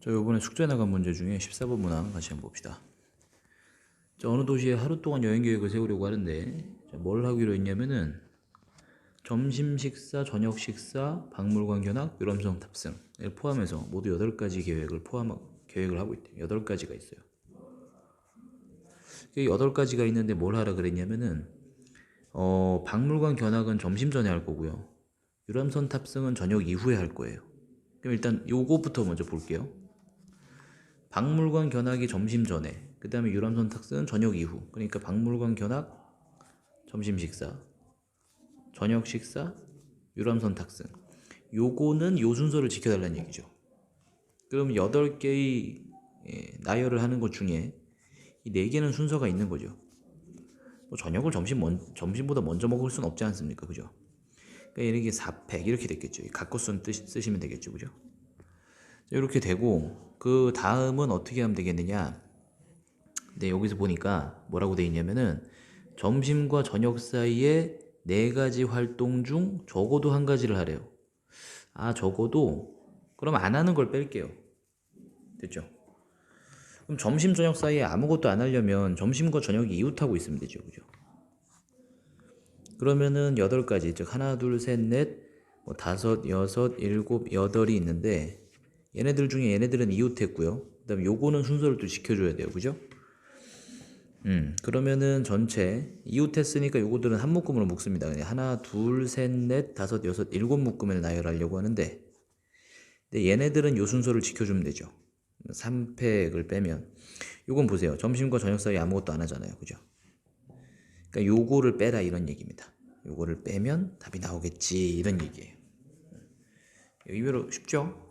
자, 이번에 숙제 나간 문제 중에 14번 문항 같이 한번 봅시다. 자, 어느 도시에 하루 동안 여행 계획을 세우려고 하는데 자, 뭘 하기로 했냐면은 점심 식사, 저녁 식사, 박물관 견학, 유람선 탑승을 포함해서 모두 8가지 계획을 포함 계획을 하고 있대요. 8가지가 있어요. 이 8가지가 있는데 뭘 하라 그랬냐면은 어, 박물관 견학은 점심 전에 할 거고요. 유람선 탑승은 저녁 이후에 할 거예요. 그럼 일단 요거부터 먼저 볼게요. 박물관 견학이 점심 전에, 그 다음에 유람선 탑승은 저녁 이후. 그러니까 박물관 견학, 점심 식사, 저녁 식사, 유람선 탑승. 요거는 요 순서를 지켜달라는 얘기죠. 그럼 8개의 예, 나열을 하는 것 중에 이 4개는 순서가 있는 거죠. 뭐 저녁을 점심 먼, 점심보다 먼저 먹을 수는 없지 않습니까? 그죠? 그러니까 이렇게 4팩 이렇게 됐겠죠. 이 각고순 뜨, 쓰시면 되겠죠. 그죠? 자, 이렇게 되고 그 다음은 어떻게 하면 되겠느냐? 네, 여기서 보니까 뭐라고 돼 있냐면은 점심과 저녁 사이에 네 가지 활동 중 적어도 한 가지를 하래요. 아, 적어도 그럼 안 하는 걸 뺄게요. 됐죠? 그럼 점심 저녁 사이에 아무것도 안 하려면 점심과 저녁이 이웃하고 있으면 되죠. 그죠? 그러면은 여덟 가지 즉 하나 둘 셋넷뭐 다섯 여섯 일곱 여덟이 있는데 얘네들 중에 얘네들은 이웃했고요. 그다음 에 요거는 순서를 또 지켜줘야 돼요. 그죠? 음 그러면은 전체 이웃했으니까 요거들은 한 묶음으로 묶습니다. 하나 둘 셋 넷 다섯 여섯 일곱 묶음을 나열하려고 하는데 근데 얘네들은 요 순서를 지켜주면 되죠. 3팩을 빼면 요건 보세요. 점심과 저녁 사이에 아무것도 안 하잖아요. 그죠? 그러니까 요거를 빼라 이런 얘기입니다. 요거를 빼면 답이 나오겠지 이런 얘기예요. 의외로 쉽죠?